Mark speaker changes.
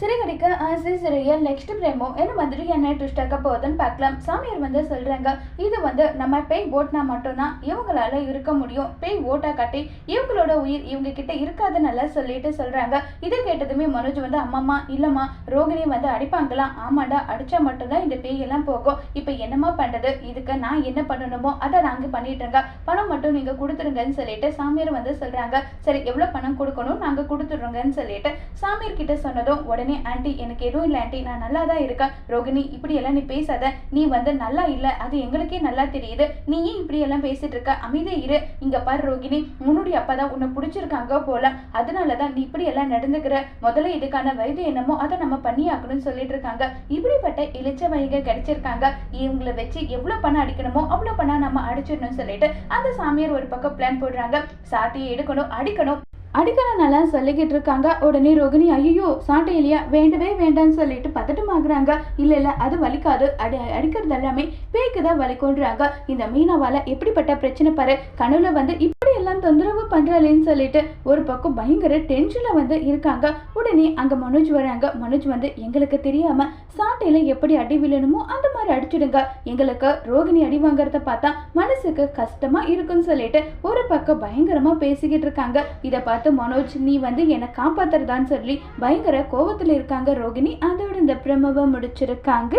Speaker 1: சிறுகடிக்க ஆசை சிறைய நெக்ஸ்ட் பிரேமோ என்ன மாதிரி என்ன ட்விஸ்ட் ஆக்க போகுதுன்னு பார்க்கலாம். சாமியார் வந்து சொல்கிறாங்க இது வந்து நம்ம பேய் ஓட்டினா மட்டும்தான் இவங்களால இருக்க முடியும். பேய் ஓட்டா கட்டி இவங்களோட உயிர் இவங்க கிட்ட இருக்காதுன்னு சொல்லிட்டு சொல்கிறாங்க இதை கேட்டதுமே மனோஜ் வந்து அம்மாமா இல்லைம்மா ரோகிணி வந்து அடிப்பாங்களாம் ஆமாண்டா அடித்தா மட்டும்தான் இந்த பேய் எல்லாம் போகும். இப்போ என்னம்மா பண்ணுறது இதுக்கு நான் என்ன பண்ணணுமோ அதை நாங்கள் பண்ணிட்டுருங்க பணம் மட்டும் நீங்கள் கொடுத்துருங்கன்னு சொல்லிட்டு சாமியார் வந்து சொல்கிறாங்க சரி எவ்வளோ பணம் கொடுக்கணும்? நாங்கள் கொடுத்துட்றோங்கன்னு சொல்லிட்டு சாமியார் கிட்ட சொன்னதும் உடனே ஆண்டி எனக்கு எதுவும் இல்லை ஆண்டி. நான் நல்லா தான் இருக்கேன். ரோகிணி இப்படி எல்லாம் நீ பேசாத. நீ வந்து நல்லா இல்லை. அது எங்களுக்கே நல்லா தெரியுது. நீ ஏன் இப்படி எல்லாம் பேசிட்டு இருக்க? அமைதியே இரு. இங்க பாரு ரோகிணி. உன்னுடைய அப்பா தான் உன்னை பிடிச்சிருக்காங்க போல. அதனால தான் நீ இப்படி எல்லாம் நடந்துக்கிற. முதல்ல இதுக்கான வயது என்னமோ அதை நம்ம பண்ணியாக்கணும்னு சொல்லிட்டு இருக்காங்க. இப்படிப்பட்ட இளைச்ச வயங்க கிடைச்சிருக்காங்க. இவங்களை வச்சு எவ்வளவு பணம் அடிக்கணுமோ அவ்வளவு பணம் நம்ம அடிச்சிடணும்னு சொல்லிட்டு அந்த சாமியார் ஒரு பக்கம் பிளான் போடுறாங்க. சாட்டியை எடுக்கணும் அடிக்கணும். அடிக்கலனால சொல்லிக்கிட்டு இருக்காங்க. உடனே ரோகிணி ஐயோ சாட்டை இல்லையா வேண்டவே வேண்டாம்னு சொல்லிட்டு பதட்டமாகறாங்க இல்ல இல்ல அது வலிக்காது. அடி அடிக்கிறது எல்லாமே பேய்க்கு தான் வலிக்கொன்றாங்க இந்த மீனாவால எப்படிப்பட்ட பிரச்சனை பாரு. கனவுல வந்து எல்லாம் தொந்தரவு பண்ணுறாளேன்னு சொல்லிட்டு ஒரு பக்கம் பயங்கர டென்ஷனில் வந்து இருக்காங்க. உடனே அங்கே மனோஜ் வராங்க. மனோஜ் வந்து எங்களுக்கு தெரியாமல் சாட்டையில் எப்படி அடி விழணுமோ அந்த மாதிரி அடிச்சுடுங்க. எங்களுக்கு ரோகிணி அடி வாங்குறத பார்த்தா மனசுக்கு கஷ்டமாக இருக்குன்னு சொல்லிட்டு ஒரு பக்கம் பயங்கரமாக பேசிக்கிட்டு இருக்காங்க. இதை பார்த்து மனோஜ் நீ வந்து என்னை காப்பாத்துறதான்னு சொல்லி பயங்கர கோவத்தில் இருக்காங்க ரோகிணி. அதோட இந்த பிரமவை முடிச்சிருக்காங்க.